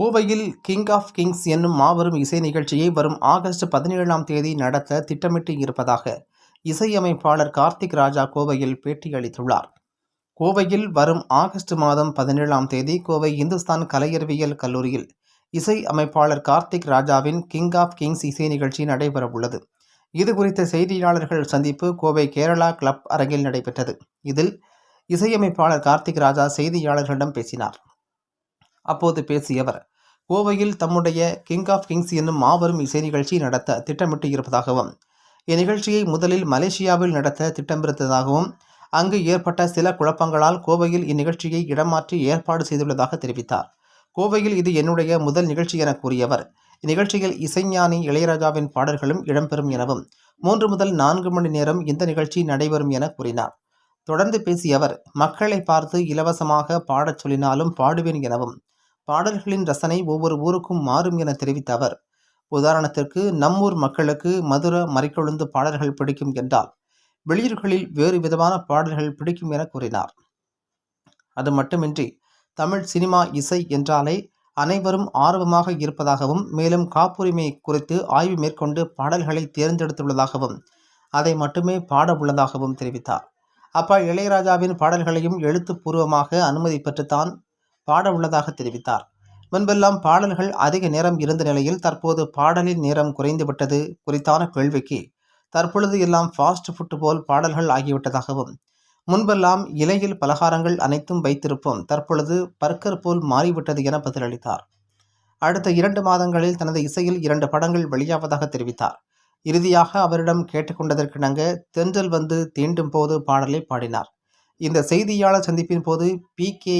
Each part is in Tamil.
கோவையில் கிங் ஆஃப் கிங்ஸ் என்னும் மாபெரும் இசை நிகழ்ச்சியை வரும் ஆகஸ்ட் பதினேழாம் தேதி நடத்த திட்டமிட்டு இருப்பதாக இசையமைப்பாளர் கார்த்திக் ராஜா கோவையில் பேட்டியளித்துள்ளார். கோவையில் வரும் ஆகஸ்ட் மாதம் பதினேழாம் தேதி கோவை இந்துஸ்தான் கலையறிவியல் கல்லூரியில் இசை அமைப்பாளர் கார்த்திக் ராஜாவின் கிங் ஆஃப் கிங்ஸ் இசை நிகழ்ச்சி நடைபெறவுள்ளது. இது குறித்த செய்தியாளர்கள் சந்திப்பு கோவை கேரளா கிளப் அரங்கில் நடைபெற்றது. இதில் இசையமைப்பாளர் கார்த்திக் ராஜா செய்தியாளர்களிடம் பேசினார். அப்போது பேசியவர் கோவையில் தம்முடைய கிங் ஆஃப் கிங்ஸ் என்னும் மாபெரும் இசை நிகழ்ச்சி நடத்த திட்டமிட்டு இருப்பதாகவும் இந்நிகழ்ச்சியை முதலில் மலேசியாவில் நடத்த திட்டமிருந்ததாகவும் அங்கு ஏற்பட்ட சில குழப்பங்களால் கோவையில் இந்நிகழ்ச்சியை இடமாற்றி ஏற்பாடு செய்துள்ளதாக தெரிவித்தார். கோவையில் இது என்னுடைய முதல் நிகழ்ச்சி என கூறியவர் இந்நிகழ்ச்சியில் இசைஞானி இளையராஜாவின் பாடல்களும் இடம்பெறும் எனவும் மூன்று முதல் நான்கு மணி நேரம் இந்த நிகழ்ச்சி நடைபெறும் என கூறினார். தொடர்ந்து பேசிய அவர் மக்களை பார்த்து இலவசமாக பாடச் சொல்லினாலும் பாடுவேன் எனவும் பாடல்களின் ரசனை ஒவ்வொரு ஊருக்கும் மாறும் என தெரிவித்த அவர் உதாரணத்திற்கு நம்மூர் மக்களுக்கு மதுர மறைக்கொழுந்து பாடல்கள் பிடிக்கும் என்றால் வெளியூர்களில் வேறு விதமான பாடல்கள் பிடிக்கும் என கூறினார். அது மட்டுமின்றி தமிழ் சினிமா இசை என்றாலே அனைவரும் ஆர்வமாக இருப்பதாகவும் மேலும் காப்புரிமை குறித்து ஆய்வு மேற்கொண்டு பாடல்களை தேர்ந்தெடுத்துள்ளதாகவும் அதை மட்டுமே பாட உள்ளதாகவும் தெரிவித்தார். அப்பா இளையராஜாவின் பாடல்களையும் எழுத்துப்பூர்வமாக அனுமதி பெற்றுத்தான் பாட உள்ளதாக தெரிவித்தார். முன்பெல்லாம் பாடல்கள் அதிக நேரம் இருந்த நிலையில் தற்போது பாடலின் நேரம் குறைந்துவிட்டது குறித்தான கேள்விக்கு தற்பொழுது எல்லாம் ஃபாஸ்ட் ஃபுட் போல் பாடல்கள் ஆகிவிட்டதாகவும் முன்பெல்லாம் இலையில் பலகாரங்கள் அனைத்தும் வைத்திருப்போம் தற்பொழுது பர்க்கர் போல் மாறிவிட்டது என பதிலளித்தார். அடுத்த இரண்டு மாதங்களில் தனது இசையில் இரண்டு படங்கள் வெளியாவதாக தெரிவித்தார். இறுதியாக அவரிடம் கேட்டுக்கொண்டதற்கிணங்க தென்றல் வந்து தீண்டும் போது பாடலை பாடினார். இந்த செய்தியாளர் சந்திப்பின் போது P K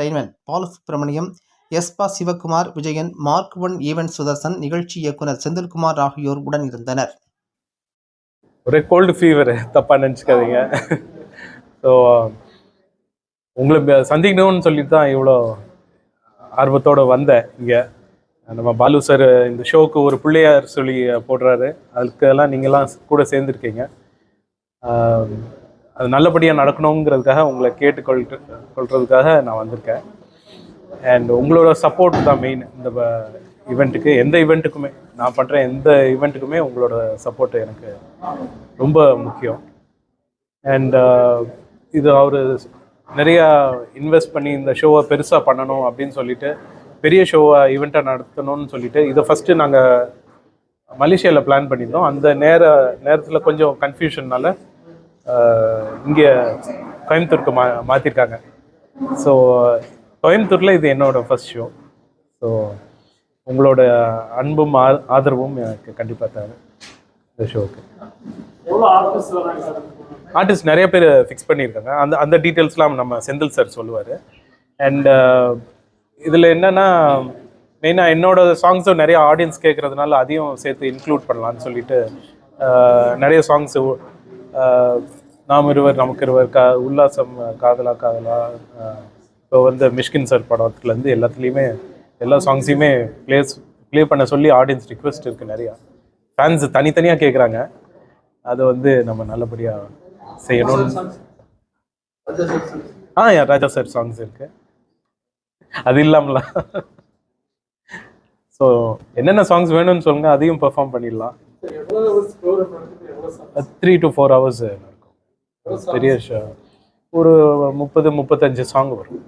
entertainment. Paul Subramaniam எஸ்பா Sivakumar Vijayan Mark One Event Sudarshan நிகழ்ச்சி இயக்குனர் செந்தில்குமார் ஆகியோர் உடன் இருந்தனர். ஒரே கோல்டு ஃபீவர் தப்பா நினச்சிக்காதீங்க. ஸோ உங்களை சந்திக்கணும்னு சொல்லிட்டு தான் இவ்வளோ ஆர்வத்தோட வந்தேன் இங்கே. நம்ம பாலு சார் இந்த ஷோக்கு ஒரு பிள்ளையார் சொல்லி போடுறாரு. அதுக்கெல்லாம் நீங்கள்லாம் கூட சேர்ந்துருக்கீங்க. அது நல்லபடியாக நடக்கணுங்கிறதுக்காக உங்களை கேட்டுக்கொள் கொள்றதுக்காக நான் வந்திருக்கேன். அண்ட் உங்களோட சப்போர்ட் தான் மெயின் இந்த ஈவெண்ட்டுக்கு எந்த ஈவெண்ட்டுக்குமே நான் பண்ணுற எந்த ஈவெண்ட்டுக்குமே உங்களோட சப்போர்ட் எனக்கு ரொம்ப முக்கியம். அண்ட் இது அவர் நிறையா இன்வெஸ்ட் பண்ணி இந்த ஷோவை பெருசாக பண்ணணும் அப்படின்னு சொல்லிட்டு பெரிய ஷோவை ஈவெண்ட்டாக நடத்தணும்னு சொல்லிட்டு இதை ஃபஸ்ட்டு நாங்கள் மலேசியாவில் பிளான் பண்ணியிருந்தோம். அந்த நேர நேரத்தில் கொஞ்சம் கன்ஃபியூஷன்னால இங்கே கோயம்புத்தூருக்கு மா மாற்றிருக்காங்க ஸோ கோயம்புத்தூரில் இது என்னோட ஃபர்ஸ்ட் ஷோ ஸோ உங்களோட அன்பும் ஆ- ஆதரவும் எனக்கு கண்டிப்பாக தேவை. இந்த ஷோவுக்கு ஆர்டிஸ்ட் நிறைய பேர் ஃபிக்ஸ் பண்ணியிருக்காங்க. அந்த அந்த டீட்டெயில்ஸ்லாம் நம்ம செந்தில் சார் சொல்லுவார். அண்ட் இதில் என்னென்னா மெயினாக என்னோட சாங்ஸும் நிறைய ஆடியன்ஸ் கேட்குறதுனால அதையும் சேர்த்து இன்க்ளூட் பண்ணலான்னு சொல்லிட்டு நிறைய சாங்ஸு நாம் இருவர் நமக்கு இருவர் கா உல்லாசம் காதலா காதலா இப்போ வந்து மிஷ்கின் சார் படத்துலேருந்து எல்லாத்துலேயுமே எல்லா சாங்ஸையுமே ப்ளேஸ் ப்ளே பண்ண சொல்லி ஆடியன்ஸ் ரிக்வெஸ்ட் இருக்குது நிறையா. ஃபேன்ஸ் தனித்தனியாக கேட்குறாங்க அதை வந்து நம்ம நல்லபடியாக செய்யணும்னு ஆ யா ராஜா சார் சாங்ஸ் இருக்கு. அது இல்லாமல. ஸோ என்னென்ன சாங்ஸ் வேணும்னு சொல்லுங்க அதையும் பெர்ஃபார்ம் பண்ணிடலாம். த்ரீ டு ஃபோர் ஹவர்ஸ் பெரிய ஒரு முப்பது முப்பத்தஞ்சு சாங் வரும்.